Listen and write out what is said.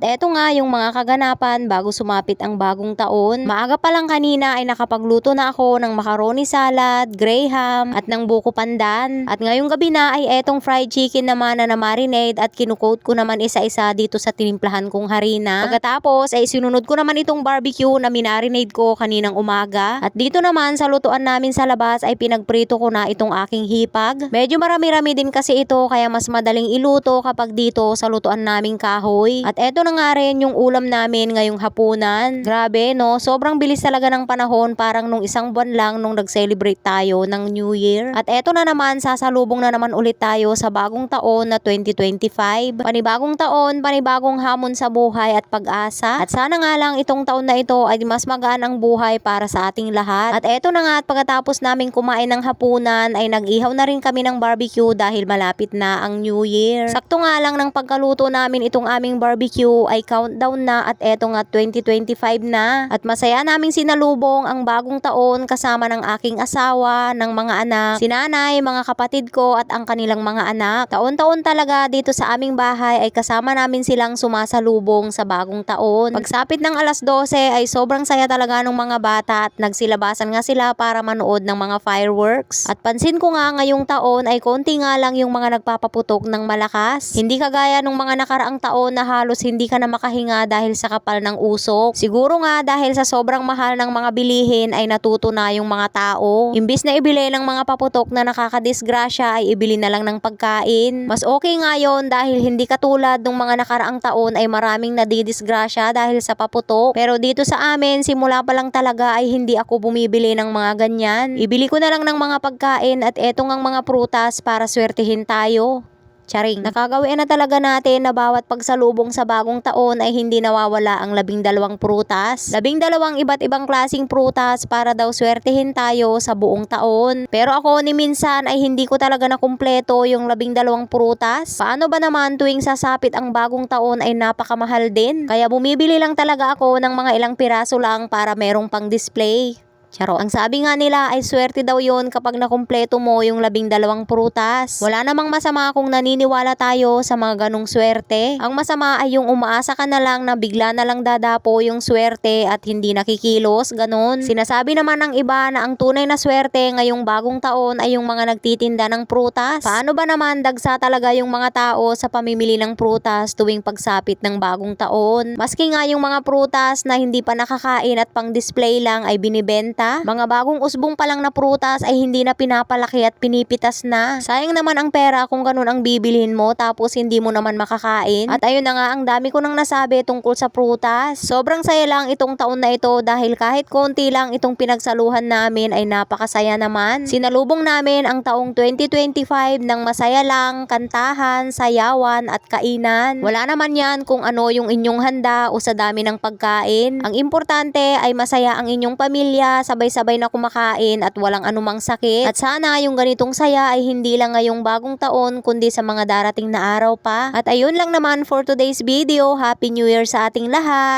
eto nga yung mga kaganapan bago sumapit ang bagong taon. Maaga pa lang kanina ay nakapagluto na ako ng macaroni salad, graham at ng buko pandan. At ngayong gabi na ay etong fried chicken naman na na-marinade at kinukoat ko naman isa-isa dito sa tinimplahan kong harina. Pagkatapos ay sinunod ko naman itong barbecue na minarinade ko kaninang umaga. At dito naman sa lutuan namin sa labas ay pinagprito ko na itong aking hipag. Medyo marami-rami din kasi ito kaya mas madaling iluto kapag dito sa lutuan naming kahoy. At eto na nga rin yung ulam namin ngayong hapunan. Grabe no, sobrang bilis talaga ng panahon parang nung isang buwan lang nung nag-celebrate tayo ng New Year. At eto na naman, sasalubong na naman ulit tayo sa bagong taon na 2025. Panibagong taon, panibagong hamon sa buhay at pag-asa. At sana nga lang itong taon na ito ay mas magaan ang buhay para sa ating lahat. At eto na nga at pagkatapos namin kumain ng hapunan ay nag-ihaw na rin kami ng barbecue dahil malapit na ang New Year. Sakto nga lang ng pagkaluto namin itong aming barbecue ay countdown na at eto nga 2025 na. At masaya naming sinalubong ang bagong taon kasama ng aking asawa, ng mga anak, sinanay, mga kapatid ko at ang kanilang mga anak. Taon-taon talaga dito sa aming bahay ay kasama namin silang sumasalubong sa bagong taon. Pagsapit ng alas 12 ay sobrang saya talaga ng mga bata at nagsilabasan nga sila para manood ng mga fireworks. At pansin ko nga ngayong taon ay konti nga lang yung mga nagpapaputok ng malakas. Hindi kagaya nung mga nakaraang taon na halos hindi ka na makahinga dahil sa kapal ng usok. Siguro nga dahil sa sobrang mahal ng mga bilihin ay natuto na yung mga tao. Imbis na ibili ng mga paputok na nakakadisgrasya ay ibili na lang ng pagkain. Mas okay nga yon dahil hindi katulad nung mga nakaraang taon ay maraming nadidisgrasya dahil sa paputok. Pero dito sa amin, simula pa lang talaga ay hindi ako bumibili ng mga ganyan. Ibili ko na lang ng mga pagkain at etong ang mga prutas para swertihin tayo. Charing. Nakagawin na talaga natin na bawat pagsalubong sa bagong taon ay hindi nawawala ang labing dalawang prutas. Labing dalawang iba't ibang klasing prutas para daw swertihin tayo sa buong taon. Pero ako ni minsan ay hindi ko talaga nakumpleto yung labing dalawang prutas. Paano ba naman tuwing sasapit ang bagong taon ay napakamahal din? Kaya bumibili lang talaga ako ng mga ilang piraso lang para merong pang display. Charo. Ang sabi nga nila ay swerte daw yon kapag nakumpleto mo yung labing dalawang prutas. Wala namang masama kung naniniwala tayo sa mga ganong swerte. Ang masama ay yung umaasa ka na lang na bigla na lang dadapo yung swerte at hindi nakikilos, ganon. Sinasabi naman ng iba na ang tunay na swerte ngayong bagong taon ay yung mga nagtitinda ng prutas. Paano ba naman dagsa talaga yung mga tao sa pamimili ng prutas tuwing pagsapit ng bagong taon? Maski nga yung mga prutas na hindi pa nakakain at pang display lang ay binibenta mga bagong usbong pa lang na prutas ay hindi na pinapalaki at pinipitas na. Sayang naman ang pera kung ganun ang bibilhin mo tapos hindi mo naman makakain. At ayun na nga ang dami ko nang nasabi tungkol sa prutas. Sobrang saya lang itong taon na ito dahil kahit konti lang itong pinagsaluhan namin ay napakasaya naman. Sinalubong namin ang taong 2025 ng masaya lang, kantahan, sayawan at kainan. Wala naman yan kung ano yung inyong handa o sa dami ng pagkain. Ang importante ay masaya ang inyong pamilya sabay-sabay na kumakain at walang anumang sakit. At sana yung ganitong saya ay hindi lang ngayong bagong taon kundi sa mga darating na araw pa. At ayun lang naman for today's video. Happy New Year sa ating lahat!